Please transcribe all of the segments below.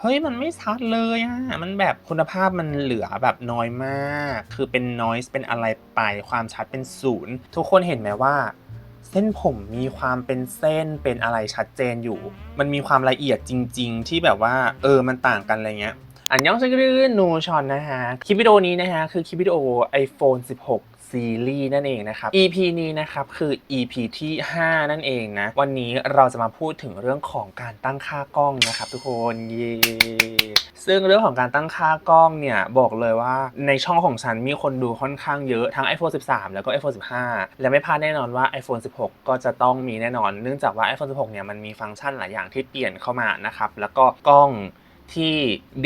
เฮ้ยมันไม่ชัดเลยอะมันแบบคุณภาพมันเหลือแบบน้อยมาก คือเป็น noise เป็นอะไรไปความชัดเป็นศูนย์ทุกคนเห็นไหมว่า เส้นผมมีความเป็นเส้นเป็นอะไรชัดเจนอยู่ มันมีความละเอียดจริง ๆ ที่แบบว่า เออมันต่างกันอะไรเงี้ยอันยองเซกรึนูชอนนะฮะ คลิปวิดีโอนี้นะฮะ คือคลิปวิดีโอ iPhone 16 ซีรีส์นั่นเองนะครับ EP นี้นะครับคือ EP ที่ 5 นั่นเองนะ วันนี้เราจะมาพูดถึงเรื่องของการตั้งค่ากล้องนะครับทุกคนเย้ซึ่งเรื่องของการตั้งค่ากล้องเนี่ยบอกเลยว่าในช่องของฉันมีคนดูค่อนข้างเยอะทั้ง iPhone 13 แล้วก็ iPhone 15 และไม่พลาดแน่นอนว่า iPhone 16 ก็จะต้องมีแน่นอน เนื่องจากว่า iPhone 16 เนี่ยมันมีฟังก์ชันหลายอย่างที่เปลี่ยนเข้ามานะครับแล้วก็กล้องที่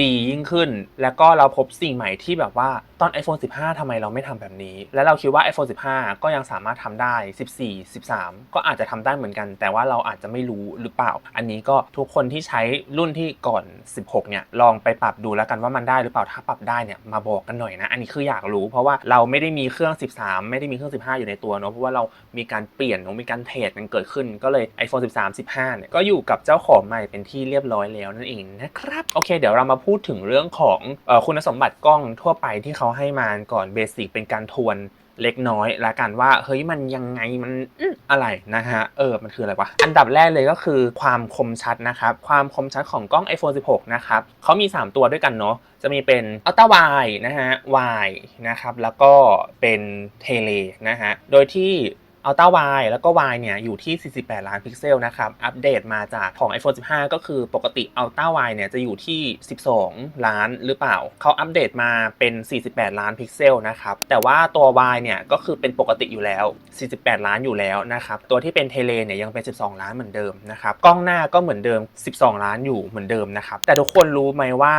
ดียิ่งขึ้น แล้วก็เราพบสิ่งใหม่ที่แบบว่า ตอน iPhone 15ทำไมเราไม่ทำแบบนี้ แล้วเราคิดว่า iPhone 15 ก็ยังสามารถทำได้ 14 13 ก็อาจจะทำได้เหมือนกัน แต่ว่าเราอาจจะไม่รู้หรือเปล่า อันนี้ก็ทุกคนที่ใช้รุ่นที่ก่อน 16 เนี่ย ลองไปปรับดูแล้วกันว่ามันได้หรือเปล่า ถ้าปรับได้เนี่ย มาบอกกันหน่อยนะ อันนี้คืออยากรู้ เพราะว่าเราไม่ได้มีเครื่อง 13 ไม่ได้มีเครื่อง 15 อยู่ในตัวเนอะเพราะว่าเรามีการเปลี่ยนมีการเทรดกันเกิดขึ้น ก็เลย iPhone 13 15 เนี่ย ก็อยู่กับเจ้าของใหม่เป็นที่เรียบร้อยแล้วนั่นเองนะครับ โอเค เดี๋ยวเรามาพูดถึงเรื่องของออคุณสมบัติกล้องทั่วไปที่เขาให้มาก่อนเบสิกเป็นการทวนเล็กน้อยละกันว่า เฮ้ยมันยังไงมันอื้ออะไรนะฮะเออมันคืออะไรวะ อันดับแรกเลยก็คือความคมชัดนะครับ ความคมชัดของกล้อง iPhone 16 นะครับเขามี 3 ตัวด้วยกันเนาะจะมีเป็น Ultra Wide นะฮะ Wide นะครับแล้วก็เป็น Tele นะฮะโดยที่ Ultra Wide แล้วก็ Wide เนี่ยอยู่ที่ 48 ล้านพิกเซลนะครับ อัปเดตมาจากของ iPhone 15 ก็คือปกติ Ultra Wide เนี่ยจะอยู่ที่ 12 ล้านหรือเปล่า เขาอัปเดตมาเป็น 48 ล้านพิกเซลนะครับ แต่ว่าตัว Wide เนี่ยก็คือเป็นปกติอยู่แล้ว 48 ล้านอยู่แล้วนะครับ ตัวที่เป็นเทเลเนี่ยยังเป็น 12 ล้านเหมือนเดิมนะครับ กล้องหน้าก็เหมือนเดิม 12 ล้านอยู่เหมือนเดิมนะครับ แต่ทุกคนรู้ไหมว่า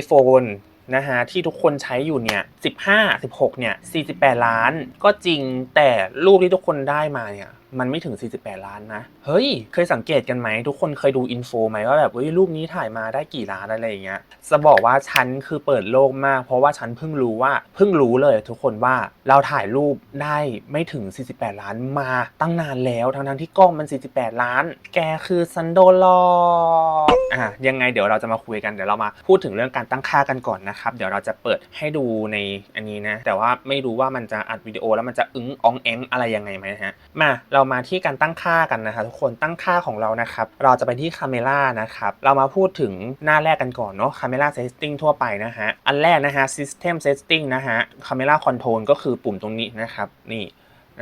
iPhone นะฮะที่ทุกคนใช้อยู่เนี่ย15 16เนี่ย48 ล้าน ก็จริงแต่รูปที่ทุกคนได้มาเนี่ย มันไม่ถึง 48 ล้านนะ เฮ้ย เคยสังเกตกันไหม ทุกคนเคยดูอินโฟไหมว่าแบบเฮ้ยรูปนี้ถ่ายมาได้กี่ล้านอะไรอย่างเงี้ย จะบอกว่าฉันคือเปิดโลกมาก เพราะว่าฉันเพิ่งรู้ว่าเพิ่งรู้เลยทุกคนว่าเราถ่ายรูปได้ไม่ถึง 48 ล้านมาตั้งนานแล้วทั้งๆที่กล้องมัน 48 ล้าน แกคือซันโดลออะยังไงเดี๋ยวเราจะมาคุยกันเดี๋ยวเรามาพูดถึงเรื่องการตั้งค่ากันก่อนนะครับเดี๋ยวเราจะเปิดให้ดูในอันนี้นะ แต่ว่าไม่รู้ว่ามันจะอัดวิดีโอแล้วมันจะอึ้งอองแองอะไรยังไงไหมฮะมาเรามาที่การตั้งค่ากันนะคะทุกคนตั้งค่าของเรานะครับ เราจะไปที่ Camera นะครับ เรามาพูดถึงหน้าแรกกันก่อนเนาะ Camera Setting ทั่วไปนะฮะ อันแรกนะฮะ System Setting นะฮะ Camera Control ก็คือปุ่มตรงนี้นะครับ นี่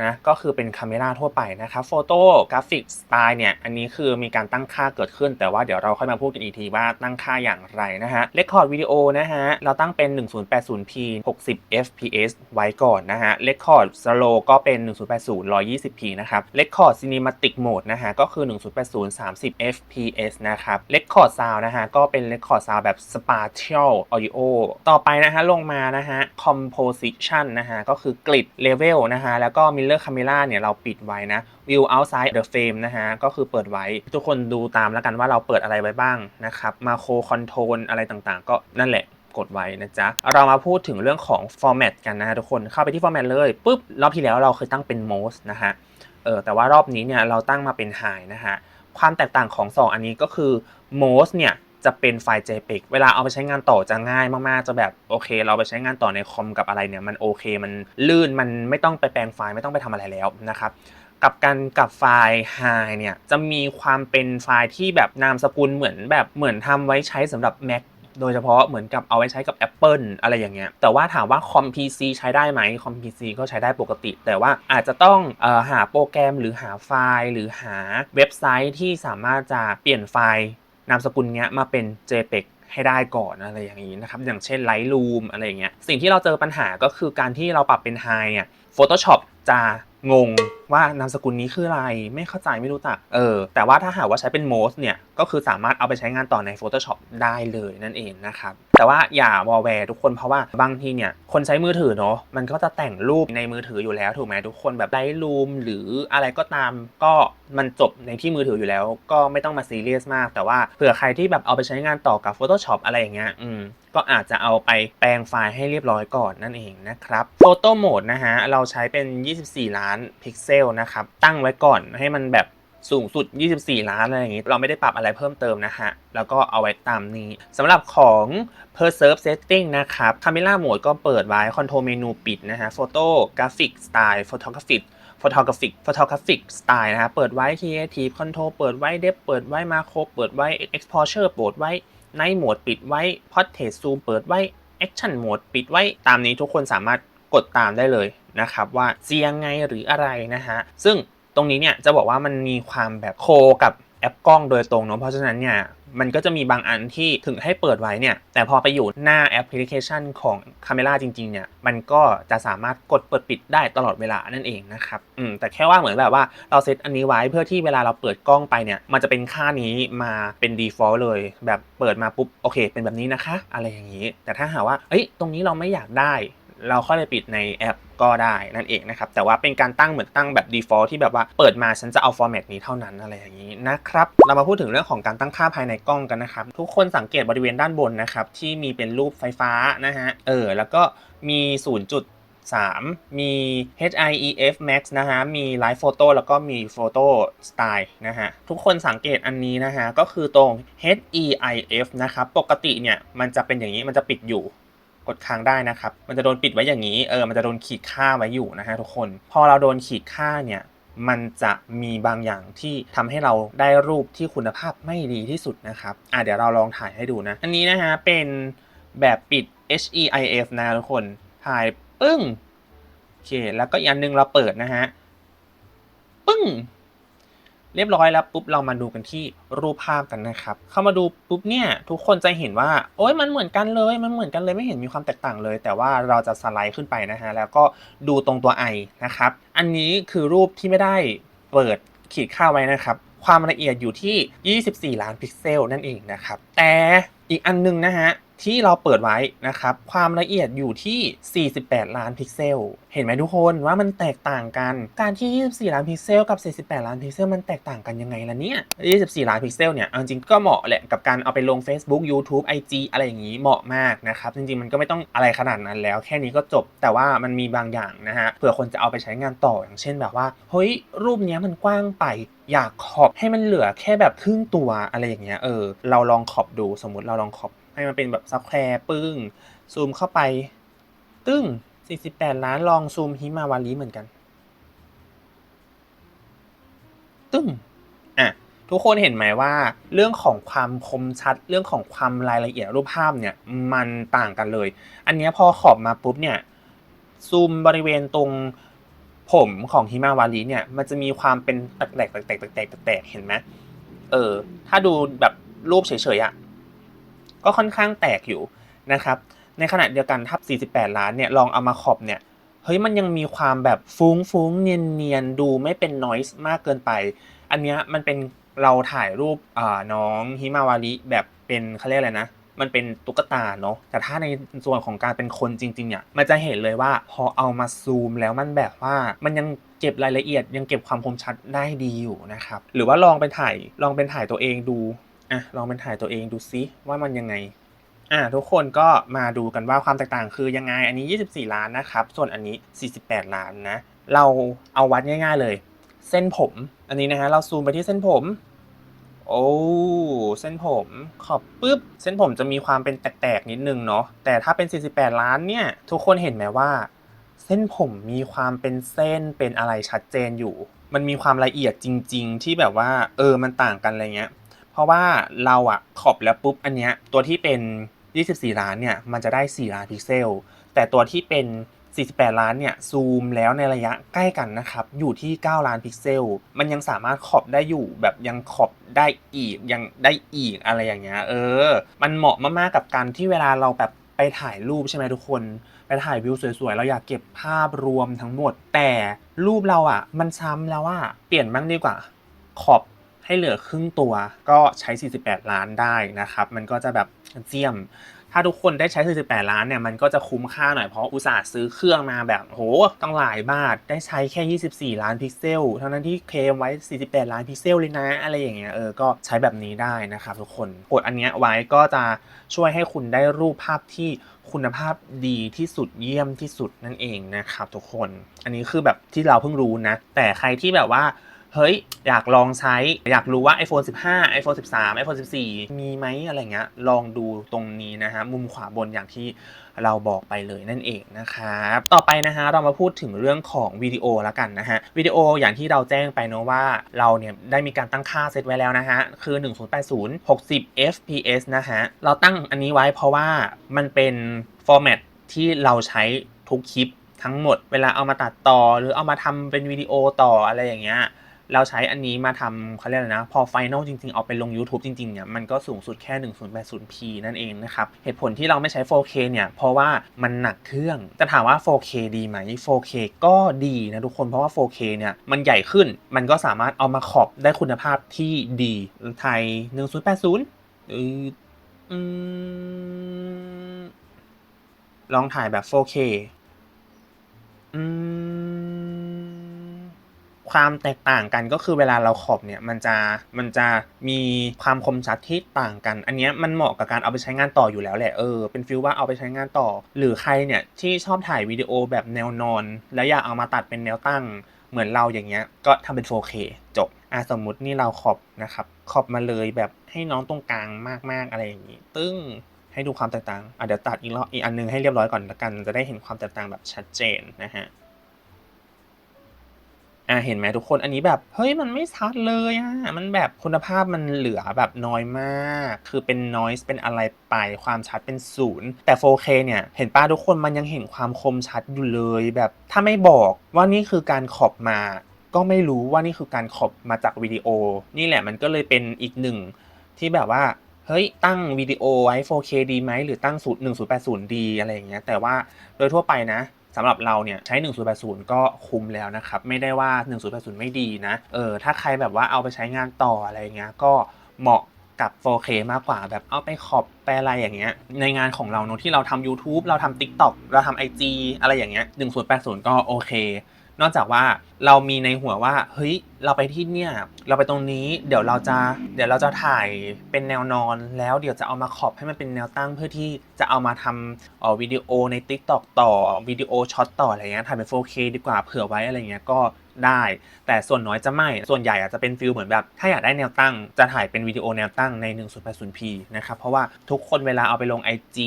นะก็คือเป็น Camera ทั่วไปนะครับโฟโต้กราฟิกสไตล์เนี่ยอันนี้คือมีการตั้งค่าเกิดขึ้น แต่ว่าเดี๋ยวเราค่อยมาพูดกันอีกทีว่าตั้งค่าอย่างไรนะฮะ Record Video นะฮะเราตั้งเป็น 1080p 60 fps ไว้ก่อนนะฮะ Record Slow ก็เป็น 1080 120p นะครับ Record Cinematic Mode นะฮะก็คือ 1080 30 fps นะครับ Record Sound นะฮะก็เป็น Record Sound แบบ Spatial Audio ต่อไปนะฮะลงมานะฮะ Composition นะฮะก็คือกริด Level นะฮะแล้วก็ Mirror Camera เมล่าเนี่ยเราปิดไว้นะ View Outside the Frame นะฮะ ก็คือเปิดไว้ ทุกคนดูตามแล้วกันว่าเราเปิดอะไรไว้บ้างนะครับ Macro Control อะไรต่างๆ ก็นั่นแหละกดไว้นะจ๊ะ เรามาพูดถึงเรื่องของ format กันนะฮะทุกคน เข้าไปที่ format เลยปุ๊บ รอบที่แล้วเราเคยตั้งเป็น most นะฮะ เออ แต่ว่ารอบนี้เนี่ยเราตั้งมาเป็น high นะฮะ ความแตกต่างของ 2 อันนี้ก็คือ most เนี่ย จะเป็นไฟล์ JPEG เวลาเอาไปใช้งานต่อจะง่ายมากๆ จะแบบโอเค เราไปใช้งานต่อในคอมกับอะไรเนี่ยมันโอเคมันลื่นมันไม่ต้องไปแปลงไฟล์ไม่ต้องไปทำอะไรแล้วนะครับกับการกับไฟล์ hi เนี่ยจะมีความเป็นไฟล์ที่แบบนามสกุลเหมือนแบบเหมือนทำไว้ใช้สำหรับ Mac โดยเฉพาะเหมือนกับเอาไว้ใช้กับ Apple อะไรอย่างเงี้ย แต่ว่าถามว่าคอม PC ใช้ได้ไหมคอม PC ก็ใช้ได้ปกติ แต่ว่าอาจจะต้องออหาโปรแกรมหรือหาไฟล์ หรือหาเว็บไซต์ที่สามารถจะเปลี่ยนไฟล์ นามสกุลเนี้ยมาเป็น JPEG ให้ได้ก่อนอะไรอย่างนี้นะครับ อย่างเช่น Lightroom อะไรอย่างเงี้ย สิ่งที่เราเจอปัญหาก็คือการที่เราปรับเป็น High เนี่ย Photoshop จะงง ว่านามสกุลนี้คืออะไรไม่เข้าใจไม่รู้จักเออแต่ว่าถ้าหากว่าใช้เป็น most เนี่ยก็คือสามารถเอาไปใช้งานต่อใน Photoshop ได้เลยนั่นเองนะครับแต่ว่าอย่าวอลแวร์ทุกคนเพราะว่าบางทีเนี่ยคนใช้มือถือเนาะมันก็จะแต่งรูปในมือถืออยู่แล้วถูกไหมทุกคนแบบไลท์รูมหรืออะไรก็ตามก็มันจบในที่มือถืออยู่แล้ว ก็ไม่ต้องมาซีเรียสมาก แต่ว่าเผื่อใครที่แบบเอาไปใช้งานต่อกับ Photoshop อะไรอย่างเงี้ยอืมก็อาจจะเอาไปแปลงไฟล์ให้เรียบร้อยก่อนนั่นเองนะครับโฟโต้โหมดนะฮะเราใช้เป็น 24 ล้านพิกเซลนะครับ ตั้งไว้ก่อนให้มันแบบสูงสุด 24 ล้านอะไรอย่างงี้ เราไม่ได้ปรับอะไรเพิ่มเติมนะฮะ แล้วก็เอาไว้ตามนี้ สำหรับของ Preserve Setting นะครับ Camera Mode ก็เปิดไว้ Control Menu ปิดนะฮะ Photo Graphic Style Photographic Photographic Photographic Style นะฮะ เปิดไว้ Creative Control เปิดไว้ Depth เปิดไว้ Macro เปิดไว้ Exposure เปิดไว้ Night Mode ปิดไว้ Portrait Zoom เปิดไว้ Action Mode ปิดไว้ ตามนี้ทุกคนสามารถ กดตามได้เลยนะครับว่าจะยังไงหรืออะไรนะฮะซึ่งตรงนี้เนี่ยจะบอกว่ามันมีความแบบโคกับแอปกล้องโดยตรงเนาะเพราะฉะนั้นเนี่ยมันก็จะมีบางอันที่ถึงให้เปิดไว้เนี่ย แต่พอไปอยู่หน้าแอปพลิเคชันของ Camera จริงๆเนี่ย มันก็จะสามารถกดเปิดปิดได้ตลอดเวลานั่นเองนะครับ อืมแต่แค่ว่าเหมือนแบบว่าเราเซตอันนี้ไว้เพื่อที่เวลาเราเปิดกล้องไปเนี่ย มันจะเป็นค่านี้มาเป็น default เลย แบบเปิดมาปุ๊บโอเค เป็นแบบนี้นะคะ อะไรอย่างนี้ แต่ถ้าหากว่า เอ้ย ตรงนี้เราไม่อยากได้ เราค่อยไปปิดในแอปก็ได้นั่นเองนะครับ แต่ว่าเป็นการตั้งเหมือนตั้งแบบ default ที่แบบว่าเปิดมาฉันจะเอา format นี้เท่านั้นอะไรอย่างนี้นะครับ เรามาพูดถึงเรื่องของการตั้งค่าภายในกล้องกันนะครับ ทุกคนสังเกตบริเวณด้านบนนะครับ ที่มีเป็นรูปไฟฟ้านะฮะเออแล้วก็มี 0.3 มี HIEF Max นะฮะ มี Live Photo แล้วก็มี Photo Style นะฮะ ทุกคนสังเกตอันนี้นะฮะ ก็คือตรง HEIF นะครับ ปกติเนี่ย มันจะเป็นอย่างนี้มันจะปิดอยู่ กดค้างได้นะครับ มันจะโดนปิดไว้อย่างนี้ เออ มันจะโดนขีดค่าไว้อยู่นะฮะทุกคน พอเราโดนขีดค่าเนี่ยมันจะมีบางอย่างที่ทำให้เราได้รูปที่คุณภาพไม่ดีที่สุดนะครับ อะเดี๋ยวเราลองถ่ายให้ดูนะ อันนี้นะฮะเป็นแบบปิด HEIF นะทุกคน ถ่ายปึ้ง โอเค แล้วก็อีกอันหนึงเราเปิดนะฮะ ปึ้ง เรียบร้อยแล้วปุ๊บเรามาดูกันที่รูปภาพกันนะครับ เข้ามาดูปุ๊บเนี่ยทุกคนจะเห็นว่าโอ้ยมันเหมือนกันเลย มันเหมือนกันเลยไม่เห็นมีความแตกต่างเลย แต่ว่าเราจะสไลด์ขึ้นไปนะฮะแล้วก็ดูตรงตัวไอนะครับอันนี้คือรูปที่ไม่ได้เปิดขีดค่าไว้นะครับ ความละเอียดอยู่ที่ 24 ล้านพิกเซลนั่นเองนะครับแต่อีกอันหนึงนะฮะ ที่เราเปิดไว้นะครับ ความละเอียดอยู่ที่ 48 ล้านพิกเซล เห็นไหมทุกคนว่ามันแตกต่างกัน การที่ 24 ล้านพิกเซลกับ 48 ล้านพิกเซลมันแตกต่างกันยังไงล่ะเนี่ย 24 ล้านพิกเซลเนี่ยเอาจริงก็เหมาะแหละกับการเอาไปลง Facebook YouTube IG อะไรอย่างนี้เหมาะมากนะครับจริงๆมันก็ไม่ต้องอะไรขนาดนั้นแล้ว แค่นี้ก็จบ แต่ว่ามันมีบางอย่างนะฮะเผื่อคนจะเอาไปใช้งานต่ออย่างเช่นแบบว่าเฮ้ยรูปเนี้ยมันกว้างไปอยากขอบให้มันเหลือแค่แบบครึ่งตัวอะไรอย่างเงี้ยเออเราลองขอบดูสมมติเราลองขอบ ให้มันเป็นแบบสแควร์ปึ้ง ซูมเข้าไป ตึ้ง 48 ล้านลองซูมฮิมาวารีเหมือนกัน ตึ้งอะทุกคนเห็นไหมว่า เรื่องของความคมชัดเรื่องของความรายละเอียดรูปภาพเนี่ยมันต่างกันเลย อันเนี้ยพอขอบมาปุ๊บเนี่ยซูมบริเวณตรงผมของฮิมาวารีเนี่ยมันจะมีความเป็นแตกๆแตกๆแตกๆแตกๆแตกเห็นไหมเออถ้าดูแบบรูปเฉยๆอะ ก็ค่อนข้างแตกอยู่นะครับ ในขณะเดียวกันทับ 48 ล้านเนี่ยลองเอามาขอบเนี่ยเฮ้ยมันยังมีความแบบฟุ้งฟุ้งเนียนเนียนดูไม่เป็นนอยส์มากเกินไป อันเนี้ยมันเป็นเราถ่ายรูปน้องฮิมาวาริแบบเป็นเขาเรียกอะไรนะมันเป็นตุ๊กตาเนาะแต่ถ้าในส่วนของการเป็นคนจริงๆเนี่ยมันจะเห็นเลยว่าพอเอามาซูมแล้วมันแบบว่ามันยังเก็บรายละเอียดยังเก็บความคมชัดได้ดีอยู่นะครับหรือว่าลองไปถ่ายลองเป็นถ่ายตัวเองดู อะลองเป็นถ่ายตัวเองดูซิว่ามันยังไงอ่าทุกคนก็มาดูกันว่าความแตกต่างคือยังไงอันนี้ 24 ล้านนะครับ ส่วนอันนี้ 48 ล้านนะ เราเอาวัดง่าย ๆเลย เส้นผม อันนี้นะฮะเราซูมไปที่เส้นผม โอ้เส้นผมขอบปุ๊บ เส้นผมจะมีความเป็นแตกๆนิดนึงเนาะแต่ถ้าเป็น 48 ล้านเนี่ย ทุกคนเห็นไหมว่า เส้นผมมีความเป็นเส้นเป็นอะไรชัดเจนอยู่ มันมีความละเอียดจริง ๆ ที่แบบว่า เออมันต่างกันอะไรเงี้ย ราะว่าเราอะขอบแล้วปุ๊บอันเนี้ยตัวที่เป็น 24 ล้านเนี่ยมันจะได้ 4 ล้านพิกเซล แต่ตัวที่เป็น 48 ล้านเนี่ยซูมแล้วในระยะใกล้กันนะครับอยู่ที่ 9 ล้านพิกเซล มันยังสามารถขอบได้อยู่แบบยังขอบได้อีกยังได้อีกอะไรอย่างเงี้ยเออ มันเหมาะมากๆกับการที่เวลาเราแบบไปถ่ายรูปใช่ไหมทุกคนไปถ่ายวิวสวยๆ เราอยากเก็บภาพรวมทั้งหมด แต่รูปเราอะ มันซ้ำแล้วว่าเปลี่ยนบ้างดีกว่า ขอบ ให้เหลือครึ่งตัวก็ใช้ 48 ล้านได้นะครับ มันก็จะแบบเจียม ถ้าทุกคนได้ใช้ 48 ล้านเนี่ยมันก็จะคุ้มค่าหน่อยเพราะอุตส่าห์ซื้อเครื่องมาแบบโหต้องหลายบาทได้ใช้แค่ 24 ล้านพิกเซลเท่านั้นที่เคมไว้ 48 ล้านพิกเซลเลยนะ อะไรอย่างเงี้ยเออก็ใช้แบบนี้ได้นะครับทุกคนกดอันเนี้ยไว้ก็จะช่วยให้คุณได้รูปภาพที่คุณภาพดีที่สุดเยี่ยมที่สุดนั่นเองนะครับทุกคน อันนี้คือแบบที่เราเพิ่งรู้นะ แต่ใครที่แบบว่า เฮ้ย อยากลองใช้ อยากรู้ว่า iPhone 15 iPhone 13 iPhone 14 มีไหมอะไรเงี้ย ลองดูตรงนี้นะฮะ มุมขวาบนอย่างที่เราบอกไปเลยนั่นเองนะครับ ต่อไปนะฮะเรามาพูดถึงเรื่องของวิดีโอแล้วกันนะฮะ วิดีโออย่างที่เราแจ้งไปเนอะว่าเราเนี่ยได้มีการตั้งค่าเซตไว้แล้วนะฮะ คือ 1080 60 fps นะฮะ เราตั้งอันนี้ไว้เพราะว่ามันเป็นฟอร์แมตที่เราใช้ทุกคลิปทั้งหมดเวลาเอามาตัดต่อหรือเอามาทำเป็นวิดีโอต่ออะไรอย่างเงี้ย เราใช้อันนี้มาทำเขาเรียกอะไรนะ พอไฟนอลจริงๆ เอาไปลง YouTube จริงๆเนี่ยมันก็สูงสุดแค่ 1080p นั่นเองนะครับ เหตุผลที่เราไม่ใช้ 4K เนี่ย เพราะว่ามันหนักเครื่องจะถามว่า 4K ดีไหม 4K ก็ดีนะทุกคนเพราะว่า 4K เนี่ยมันใหญ่ขึ้นมันก็สามารถเอามาขอบได้คุณภาพที่ดีไทย 1080เอออืมลองถ่ายแบบ 4K อืม ความแตกต่างกันก็คือเวลาเราขอบเนี่ยมันจะมันจะมีความคมชัดที่ต่างกัน อันนี้มันเหมาะกับการเอาไปใช้งานต่ออยู่แล้วแหละเออเป็นฟิลว่าเอาไปใช้งานต่อ หรือใครเนี่ยที่ชอบถ่ายวิดีโอแบบแนวนอน แล้วอยากเอามาตัดเป็นแนวตั้งเหมือนเราอย่างเงี้ยก็ทำเป็น 4K จบอะสมมุตินี่เราขอบนะครับขอบมาเลยแบบให้น้องตรงกลางมากๆอะไรอย่างงี้ ตึ้งให้ดูความแตกต่างอะเดี๋ยวตัดอีกรอบอีกอันนึงให้เรียบร้อยก่อนละกัน จะได้เห็นความแตกต่างแบบชัดเจนนะฮะ อ่าเห็นไหมทุกคนอันนี้แบบเฮ้ยมันไม่ชัดเลยอะมันแบบคุณภาพมันเหลือแบบน้อยมาก คือเป็น noise เป็นอะไรไปความชัดเป็นศูนย์แต่ 4K เนี่ยเห็นป้าทุกคนมันยังเห็นความคมชัดอยู่เลยแบบถ้าไม่บอกว่านี่คือการขอบมา ก็ไม่รู้ว่านี่คือการขอบมาจากวิดีโอ นี่แหละมันก็เลยเป็นอีกหนึ่งที่แบบว่าเฮ้ย ตั้งวิดีโอไว้ 4K ดีไหม หรือตั้งสูตร1080 ดี อะไรอย่างเงี้ย แต่ว่าโดยทั่วไปนะ สำหรับเราเนี่ยใช้ 1080 ก็คุ้มแล้วนะครับ ไม่ได้ว่า 1080 ไม่ดีนะ เออ ถ้าใครแบบว่าเอาไปใช้งานต่ออะไรเงี้ย ก็เหมาะกับ 4K มากกว่าแบบเอาไปขอบไปอะไรอย่างเงี้ย ในงานของเราเนอะที่เราทำ YouTube เราทำ TikTok เราทำ IG อะไรอย่างเงี้ย 1080 ก็โอเค นอกจากว่าเรามีในหัวว่าเฮ้ยเราไปที่เนี่ยเราไปตรงนี้เดี๋ยวเราจะเดี๋ยวเราจะถ่ายเป็นแนวนอนแล้วเดี๋ยวจะเอามาขอบให้มันเป็นแนวตั้งเพื่อที่จะเอามาทำออวิดีโอใน t ิ k t o k ต่อวิดีโอช็อตต่ออะไรเงี้ยถ่ายเป็น 4K ดีกว่าเผื่อไว้อะไรเงี้ยก็ ได้ แต่ส่วนน้อยจะไม่ ส่วนใหญ่อาจจะเป็นฟิลเหมือนแบบ ถ้าอยากได้แนวตั้ง จะถ่ายเป็นวิดีโอแนวตั้งใน 1080p นะครับ เพราะว่าทุกคนเวลาเอาไปลง IG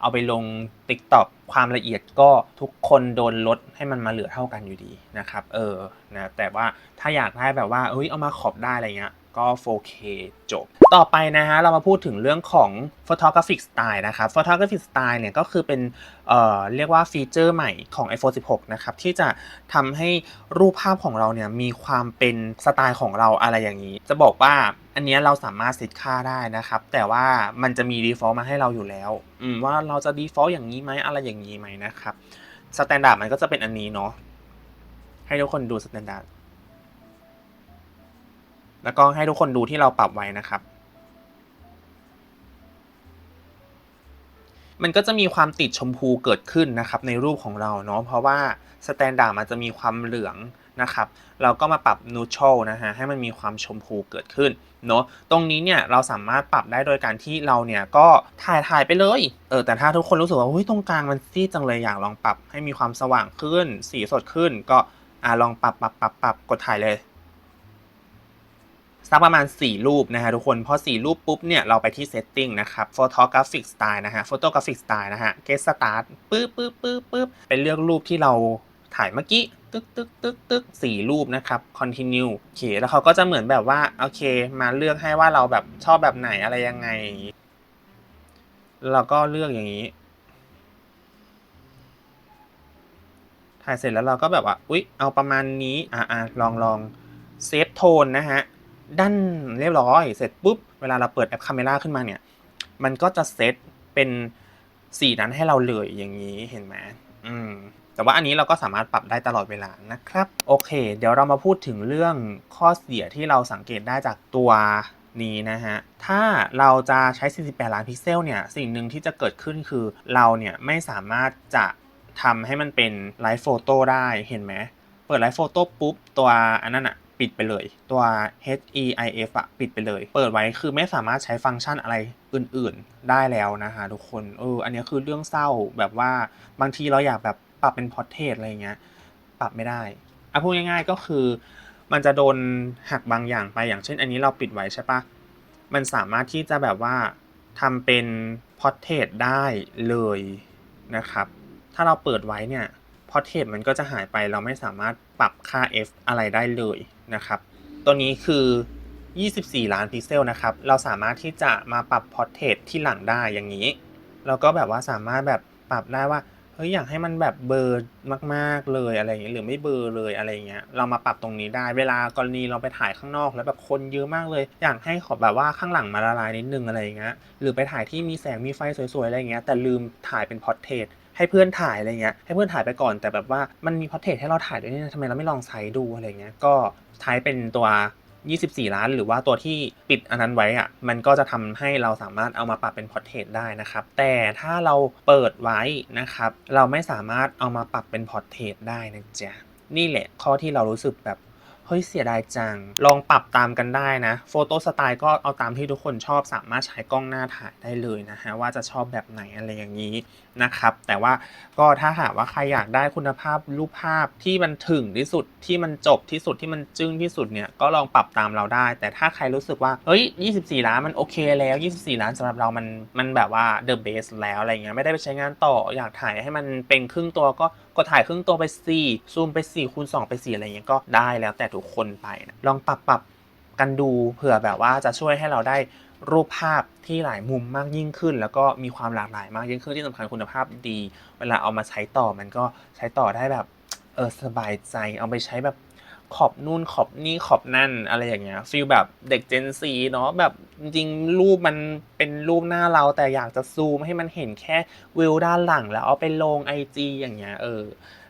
เอาไปลง TikTok ความละเอียดก็ทุกคนโดนลดให้มันมาเหลือเท่ากันอยู่ดีนะครับ เออ นะ แต่ว่าถ้าอยากได้แบบว่า เอ้ย เอามาขอบได้อะไรเงี้ย ก็ 4K จบ ต่อไปนะฮะเรามาพูดถึงเรื่องของ photographic style นะครับ photographic style เนี่ยก็คือเป็นเอ่อเรียกว่าฟีเจอร์ใหม่ของ iPhone 16 นะครับ ที่จะทำให้รูปภาพของเราเนี่ยมีความเป็นสไตล์ของเราอะไรอย่างนี้ จะบอกว่าอันนี้เราสามารถเซตค่าได้นะครับ แต่ว่ามันจะมี default มาให้เราอยู่แล้วว่าเราจะ default อย่างนี้ไหมอะไรอย่างนี้ไหมนะครับสแตนดาร์ดมันก็จะเป็นอันนี้เนาะให้ทุกคนดูสแตนดาร์ด แล้วก็ให้ทุกคนดูที่เราปรับไว้นะครับ มันก็จะมีความติดชมพูเกิดขึ้นนะครับในรูปของเราเนาะเพราะว่าสแตนดาร์ดมันจะมีความเหลืองนะครับ เราก็มาปรับ neutral นะฮะให้มันมีความชมพูเกิดขึ้นเนาะตรงนี้เนี่ยเราสามารถปรับได้โดยการที่เราเนี่ยก็ถ่ายถ่ายไปเลยเออแต่ถ้าทุกคนรู้สึกว่าเฮ้ยตรงกลางมันซีดจังเลยอยากลองปรับให้มีความสว่างขึ้น สีสดขึ้นก็อ่าลองปรับปรับปรับปรับกดถ่ายเลย สักประมาณ 4 รูปนะฮะทุกคน พอ 4 รูปปุ๊บเนี่ยเราไปที่ setting นะครับ photographic style นะฮะ photographic style นะฮะ get start ปึ๊บปึ๊บปึ๊บปึ๊บเป็นเลือกรูปที่เราถ่ายเมื่อกี้ ตึกตึกตึกตึกสี่รูปนะครับ continue โอเค แล้วเขาก็จะเหมือนแบบว่า โอเค มาเลือกให้ว่าเราแบบชอบแบบไหนอะไรยังไงเราก็เลือกอย่างนี้ ถ่ายเสร็จแล้วเราก็แบบว่า อุ๊ย เอาประมาณนี้ อ่าอ่าลองลองเซฟโทนนะฮะ ด้นเรียบร้อย เสร็จปุ๊บ เวลาเราเปิดแอปคาเมราขึ้นมาเนี่ย มันก็จะเซตเป็นสีนั้นให้เราเลยอย่างนี้เห็นไหมอืมแต่ว่าอันนี้เราก็สามารถปรับได้ตลอดเวลานะครับ โอเค เดี๋ยวเรามาพูดถึงเรื่องข้อเสียที่เราสังเกตได้จากตัวนี้นะฮะ ถ้าเราจะใช้ 48 ล้านพิกเซลเนี่ย สิ่งหนึ่งที่จะเกิดขึ้นคือเราเนี่ยไม่สามารถจะทำให้มันเป็นไลฟ์โฟโต้ได้เห็นไหม เปิดไลฟ์โฟโต้ปุ๊บ ตัวอันนั้นอะ ปิดไปเลย ตัว HEIF อะปิดไปเลย เปิดไว้คือไม่สามารถใช้ฟังก์ชันอะไรอื่นๆได้แล้วนะคะทุกคนเอออันนี้คือเรื่องเศร้าแบบว่าบางทีเราอยากแบบปรับเป็นพอร์เทรตอะไรเงี้ยปรับไม่ได้อะพูดง่ายๆก็คือ มันจะโดนหักบางอย่างไปอย่างเช่น อันนี้เราปิดไว้ใช่ปะมันสามารถที่จะแบบว่าทำเป็นพอร์เทรตได้เลยนะครับ ถ้าเราเปิดไว้เนี่ยพอร์เทรตมันก็จะหายไปเราไม่สามารถปรับค่า f อะไรได้เลย นะครับ ตัวนี้คือ 24 ล้านพิกเซลนะครับ เราสามารถที่จะมาปรับพอร์เทรตที่หลังได้อย่างนี้เราก็แบบว่าสามารถแบบปรับได้ว่าเฮ้ยอยากให้มันแบบเบลอร์มากๆเลยอะไรอย่างเงี้ยหรือไม่เบลอร์เลยอะไรเงี้ยเรามาปรับตรงนี้ได้ เวลากรณีเราไปถ่ายข้างนอกแล้วแบบคนเยอะมากเลย อยากให้ขอแบบว่าข้างหลังมาละลายนิดนึงอะไรเงี้ยหรือไปถ่ายที่มีแสงมีไฟสวยๆอะไรเงี้ยแต่ลืมถ่ายเป็นพอร์เทรต ให้เพื่อนถ่ายอะไรเงี้ยให้เพื่อนถ่ายไปก่อน แต่แบบว่ามันมีพอร์เทรตให้เราถ่ายด้วยนี่ทำไมเราไม่ลองใช้ดูอะไรเงี้ยก็ใช้เป็นตัว 24 ล้าน หรือว่าตัวที่ปิดอันนั้นไว้อะมันก็จะทำให้เราสามารถเอามาปรับเป็นพอร์เทรตได้นะครับ แต่ถ้าเราเปิดไว้นะครับ เราไม่สามารถเอามาปรับเป็นพอร์เทรตได้นะจ๊ะนี่แหละข้อที่เรารู้สึกแบบ เฮ้ยเสียดายจัง ลองปรับตามกันได้นะ โฟโต้สไตล์ก็เอาตามที่ทุกคนชอบสามารถใช้กล้องหน้าถ่ายได้เลยนะฮะ ว่าจะชอบแบบไหนอะไรอย่างนี้นะครับ แต่ว่าก็ถ้าหากว่าใครอยากได้คุณภาพรูปภาพที่มันถึงที่สุดที่มันจบที่สุดที่มันจึ้งที่สุดเนี่ยก็ลองปรับตามเราได้ แต่ถ้าใครรู้สึกว่าเฮ้ย 24 ล้านมันโอเคแล้ว 24 ล้านสำหรับเรามันมันแบบว่า the best แล้วอะไรเงี้ยไม่ได้ไปใช้งานต่ออยากถ่ายให้มันเป็นครึ่งตัวก็ ก็ถ่ายครึ่งตัวไป4ซูมไป4คูณ2ไป4อะไรเงี้ยก็ได้แล้วแต่ทุกคนไปนะลองปรับปรับกันดูเผื่อแบบว่าจะช่วยให้เราได้รูปภาพที่หลายมุมมากยิ่งขึ้น แล้วก็มีความหลากหลายมากยิ่งขึ้นที่สำคัญคุณภาพดี เวลาเอามาใช้ต่อมันก็ใช้ต่อได้แบบเออสบายใจเอาไปใช้แบบ ขอบนู่นขอบนี่ขอบนั่นอะไรอย่างเงี้ยฟีลแบบเด็กเจนซีเนาะแบบจริงรูปมันเป็นรูปหน้าเราแต่อยากจะซูมให้มันเห็นแค่วิวด้านหลังแล้วเอาไปลงไอจีอย่างเงี้ยเออ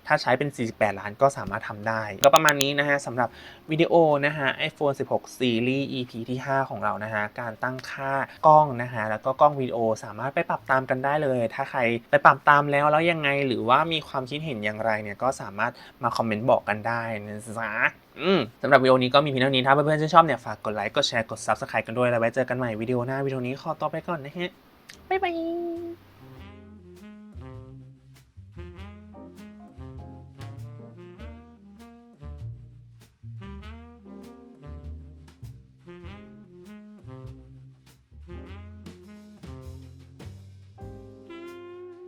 ถ้าใช้เป็น 48 ล้านก็สามารถทำได้ ก็ประมาณนี้นะฮะสำหรับวิดีโอนะฮะ iPhone 16 Series EP ที่ 5 ของเรานะฮะ การตั้งค่ากล้องนะฮะ แล้วก็กล้องวิดีโอสามารถไปปรับตามกันได้เลย ถ้าใครไปปรับตามแล้วแล้วยังไงหรือว่ามีความคิดเห็นอย่างไรเนี่ยก็สามารถมาคอมเมนต์บอกกันได้นะจ๊ะสำหรับวิดีโอนี้ก็มีเพียงเท่านี้ ถ้าเพื่อนๆชื่นชอบเนี่ยฝากกดไลค์ กดแชร์ กด Subscribe กันด้วย แล้วไว้เจอกันใหม่วิดีโอหน้าวิดีโอนี้ขอตัวไปก่อนนะฮะ บ๊ายบาย